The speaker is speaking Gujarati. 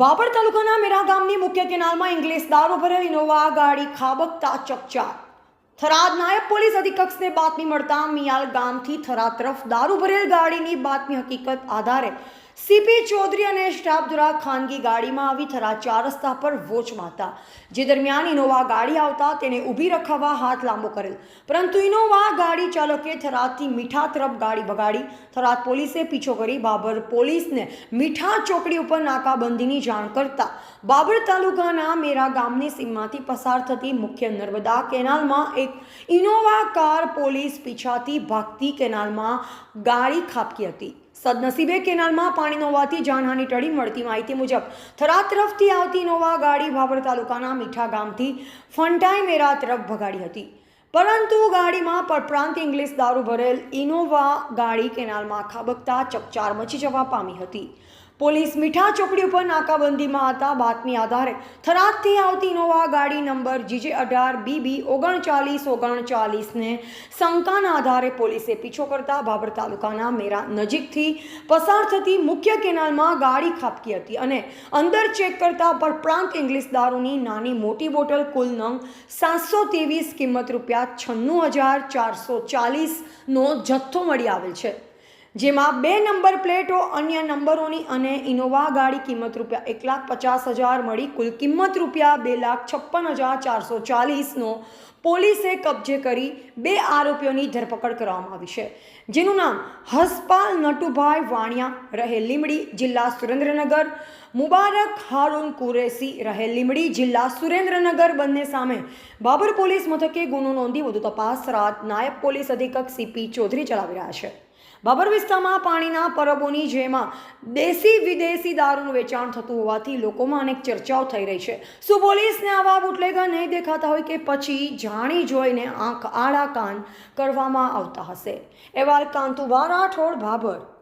બાબર તાલુકાના મેરા ગામની મુખ્ય કેનાલમાં ઇંગ્લિશ દારૂ ભરેલ ઇનોવા ગાડી ખાબકતા ચકચાર. થરાદ નાયબ પોલીસ અધિકક્ષને બાતમી મળતા મિયાલ ગામથી થરાદ તરફ દારૂ ભરેલ ગાડીની બાતમી હકીકત આધારે સીપી ચૌધરી અને સ્ટાફ દ્વારા ખાનગી ગાડીમાં આવી થરા ચાર રસ્તા પર વોચમાં હતા જે દરમિયાન ઇનોવા ગાડી આવતા તેને ઊભી રખાવવા હાથ લાંબો કરેલ. પરંતુ ઇનોવા ગાડી ચાલકે થરાદથી મીઠા તરફ ગાડી ભગાડી. થરાદ પોલીસે પીછો કરી બાબર પોલીસને મીઠા ચોકડી ઉપર નાકાબંધીની જાણ કરતા. બાબર તાલુકાના મેરા ગામની સીમમાંથી પસાર થતી મુખ્ય નર્મદા કેનાલમાં એક ઇનોવા કાર પોલીસ પીછાથી ભાગતી કેનાલમાં ગાડી ખાબકી હતી. સદનસીબે કેનાલમાં પાણી હોવાથી જાનહાની ટળી મળતી માહિતી મુજબ થરા તરફથી આવતી ઇનોવા ગાડી ભાભર તાલુકાના મીઠા ગામથી ફંટાઈ મેરા તરફ ભગાડી હતી. પરંતુ ગાડીમાં પરપ્રાંત ઇંગ્લિશ દારૂ ભરેલ ઇનોવા ગાડી કેનાલમાં ખાબકતા ચકચાર મચી જવા પામી હતી. પોલીસ મીઠા ચોકડી ઉપર નાકાબંધીમાં હતા. બાતમી આધારે થરાદથી આવતી ઇનોવા ગાડી નંબર જીજે અઢાર બીબી ઓગણચાલીસ ઓગણચાલીસને શંકાના આધારે પોલીસે પીછો કરતા બાબર તાલુકાના મેરા નજીકથી પસાર થતી મુખ્ય કેનાલમાં ગાડી ખાબકી હતી અને અંદર ચેક કરતા પરપ્રાંત ઇંગ્લિશ દારૂની નાની મોટી બોટલ કુલ નંગ સાતસો ત્રેવીસ કિંમત રૂપિયા છન્નું હજાર ચારસો ચાલીસનો જથ્થો મળી આવેલ છે. જેમાં બે નંબર પ્લેટો, અન્ય નંબરોની અને ઇનોવા ગાડી કિંમત રૂપિયા એક લાખ પચાસ હજાર મળી. કુલ કિંમત રૂપિયા બે લાખ છપ્પન હજાર ચારસો ચાલીસનો પોલીસે કબજે કરી બે આરોપીઓની ધરપકડ કરવામાં આવી છે. જેનું નામ હસપાલ નટુભાઈ વાણિયા રહે લીમડી જિલ્લા સુરેન્દ્રનગર. મુબારક હારૂન કુરેસી રહે લીમડી જિલ્લા સુરેન્દ્રનગર. બંને સામે બાબર પોલીસ મથકે ગુનો નોંધી વધુ તપાસ. રાત નાયબ પોલીસ અધિક્ષક સીપી ચૌધરી ચલાવી રહ્યા છે. બાબર વિસ્તારમાં પાણીના પરબોની જેમાં દેશી વિદેશી દારૂનું વેચાણ થતું હોવાથી લોકોમાં અનેક ચર્ચાઓ થઈ રહી છે. શું પોલીસને આવા બુટલેગર નહીં દેખાતા હોય કે પછી જાણી જોઈને આંખ આડા કાન કરવામાં આવતા હશે? એવા કાંતુભા રાઠોડ ભાભર.